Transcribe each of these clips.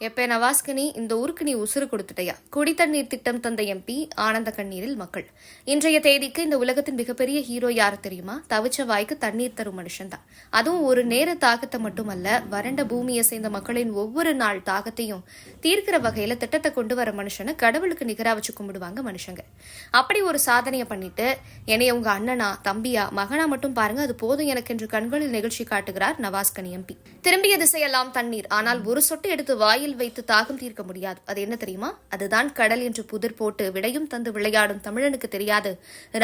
எப்பே நவாஸ்கனி இந்த ஊருக்கு நீ உசுறு கொடுத்துட்டையா? குடித்தண்ணீர் திட்டம் தந்த எம்பி ஆனந்த கண்ணீரில் மக்கள். இன்றைய தேதிக்கு இந்த உலகத்தின் மிகப்பெரிய ஹீரோ யார் தெரியுமா? தவிச்ச வாய்க்கு தண்ணீர் தரும் மனுஷன் தான் அதுவும் ஒரு நேர தாகத்தை மட்டுமல்ல வறண்ட பூமியை சேர்ந்த மக்களின் ஒவ்வொரு நாள் தாகத்தையும் தீர்க்கிற வகையில திட்டத்தை கொண்டு வர மனுஷனை கடவுளுக்கு நிகரா வச்சு கும்பிடுவாங்க மனுஷங்க. அப்படி ஒரு சாதனையை பண்ணிட்டு என்னைய உங்க அண்ணனா தம்பியா மகனா மட்டும் பாருங்க அது போதும் எனக்கு என்று கண்களில் நிகழ்ச்சி காட்டுகிறார் நவாஸ்கனி எம்பி திரும்பிய திசையெல்லாம் தண்ணீர். ஆனால் ஒரு சொட்டு எடுத்து வாய் வாயில் வைத்து தாகம் தீர்க்க முடியாது. அது என்ன தெரியுமா? அதுதான் கடல் என்று புதிர் போட்டு விடையும் தந்து விளையாடும் தமிழனுக்கு தெரியாது.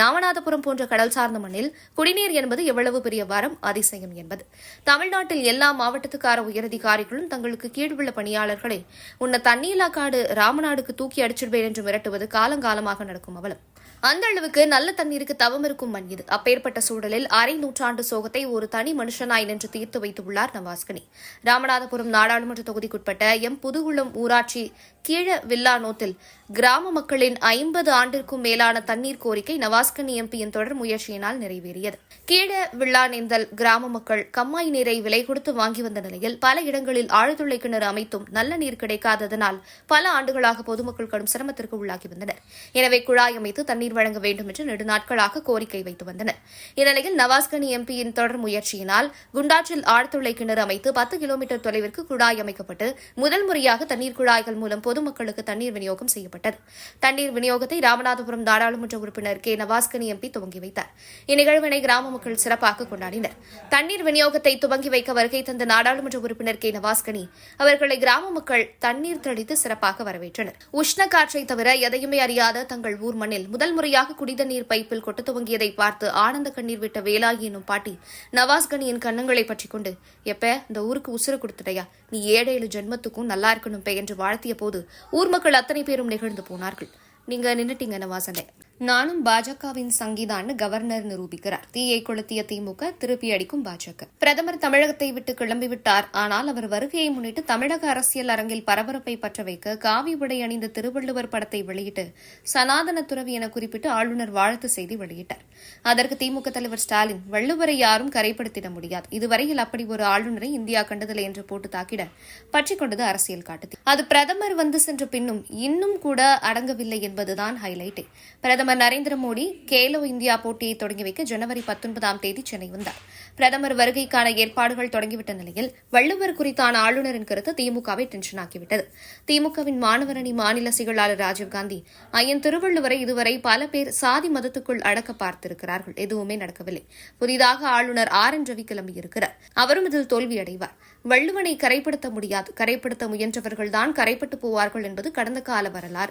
ராமநாதபுரம் போன்ற கடல் சார்ந்த மண்ணில் குடிநீர் என்பது எவ்வளவு பெரிய வரம் அதிசயம் என்பது. தமிழ்நாட்டில் எல்லா மாவட்டத்துக்கார உயரதிகாரிகளும் தங்களுக்கு கீழ்வுள்ள பணியாளர்களை உன்னை தண்ணீலா காடு ராமநாடுக்கு தூக்கி அடிச்சிடுவேன் என்று மிரட்டுவது காலங்காலமாக நடக்கும் அவலம். அந்த அளவுக்கு நல்ல தண்ணீருக்கு தவம் இருக்கும் மண் இது அப்பேற்பட்ட சூழலில் அரை நூற்றாண்டு சோகத்தை ஒரு தனி மனுஷனாய் நின்று தீர்த்து வைத்துள்ளார் நவாஸ்கனி. ராமநாதபுரம் நாடாளுமன்ற தொகுதிக்குட்பட்ட எம் புதுகுளம் ஊராட்சி கீழ வில்லானோத்தில் கிராம மக்களின் ஐம்பது ஆண்டிற்கும் மேலான தண்ணீர் கோரிக்கை நவாஸ்கனி எம்பியின் தொடர் முயற்சியினால் நிறைவேறியது. கீழ வில்லானேந்தல் கிராம மக்கள் கம்மாய் நீரை விலை கொடுத்து வாங்கி வந்த நிலையில் பல இடங்களில் ஆழ்துளை கிணறு அமைத்தும் நல்ல நீர் கிடைக்காததனால் பல ஆண்டுகளாக பொதுமக்கள் கடும் சிரமத்திற்கு உள்ளாகி வந்தனர். எனவே குழாய் அமைத்து தண்ணீர் வழங்க வேண்டும் என்று நெடுநாட்களாக கோரிக்கை வைத்து வந்தனர். இந்நிலையில் நவாஸ்கனி எம்பியின் தொடர் முயற்சியினால் குண்டாற்றில் ஆழ்துளை கிணறு அமைத்து பத்து கிலோமீட்டர் தொலைவிற்கு குழாய் அமைக்கப்பட்டு முதல் முறையாக தண்ணீர் குழாய்கள் மூலம் பொதுமக்களுக்கு தண்ணீர் விநியோகம் செய்யப்பட்டது. தண்ணீர் விநியோகத்தை ராமநாதபுரம் நாடாளுமன்ற உறுப்பினர் கே. நவாஸ்கனி எம்பி துவங்கி வைத்தார். இந்நிகழ்வினை கிராம மக்கள் சிறப்பாக கொண்டாடினர். தண்ணீர் விநியோகத்தை துவங்கி வைக்க வருகை தந்த நாடாளுமன்ற உறுப்பினர் கே. நவாஸ்கனி அவர்களை கிராம மக்கள் தண்ணீர் தெளித்து சிறப்பாக வரவேற்றனர். உஷ்ண காற்றை தவிர எதையுமே அறியாத தங்கள் ஊர் மண்ணில் முதல் முறையாக குடிதண்ணீர் பைப்பில் கொட்டத் துவங்கியதை பார்த்து ஆனந்த கண்ணீர் விட்ட வேலாகி எனும் பாட்டி நவாஸ்கனியின் கன்னங்களை பற்றி கொண்டு எப்ப இந்த ஊருக்கு உசுறு கொடுத்துட்டையா? நீ ஏழேழு ஜென்மத்துக்கும் நல்லா இருக்கணும் பே என்று வாழ்த்திய போது ஊர் மக்கள் அத்தனை பேரும் நிகழ்ந்து போனார்கள். நீங்க நின்னுட்டீங்க நவாசனே நானும் பாஜகவின் சங்கிதான் கவர்னர் நிரூபிக்கிறார். தீயை கொளுத்திய திமுக திருப்பி அடிக்கும் பாஜக. பிரதமர் தமிழகத்தை விட்டு கிளம்பிவிட்டார் ஆனால் அவர் வருகையை முன்னிட்டு தமிழக அரசியல் அரங்கில் பரபரப்பை பற்ற வைக்க காவி உடை அணிந்த திருவள்ளுவர் படத்தை வெளியிட்டு சனாதன துறவி என குறிப்பிட்டு ஆளுநர் வாழ்த்து செய்தி வெளியிட்டார். அதற்கு திமுக தலைவர் ஸ்டாலின் வள்ளுவரை யாரும் கரைப்படுத்திட முடியாது. இதுவரையில் அப்படி ஒரு ஆளுநரை இந்தியா கண்டதில்லை என்று போட்டு தாக்கிட பற்றிக் கொண்டது அரசியல் காட்டுது. அது பிரதமர் வந்து சென்ற பின்னும் இன்னும் கூட அடங்கவில்லை என்பதுதான் ஹைலைட்டே. பிரதமர் நரேந்திர மோடி கேலோ இந்தியா போட்டியை தொடங்கி வைக்க ஜனவரி பத்தொன்பதாம் தேதி சென்னை வந்தார். பிரதமர் வருகைக்கான ஏற்பாடுகள் தொடங்கிவிட்ட நிலையில் வள்ளுவர் குறித்தான ஆளுநரின் கருத்து திமுகவை டென்ஷன் ஆக்கிவிட்டது திமுகவின் மாணவரணி மாநில செயலாளர் ராஜீவ்காந்தி ஐயன் திருவள்ளுவரை இதுவரை பல பேர் சாதி மதத்துக்குள் அடக்க பார்த்திருக்கிறார்கள். எதுவுமே நடக்கவில்லை. புதிதாக ஆளுநர் ஆர் என் ரவி கிளம்பியிருக்கிறார். அவரும் இதில் தோல்வியடைவார். வள்ளுவனை கரைப்படுத்த முடியாது. கரைப்படுத்த முயன்றவர்கள்தான் கரைப்பட்டு போவார்கள் என்பது கடந்த கால வரலாறு.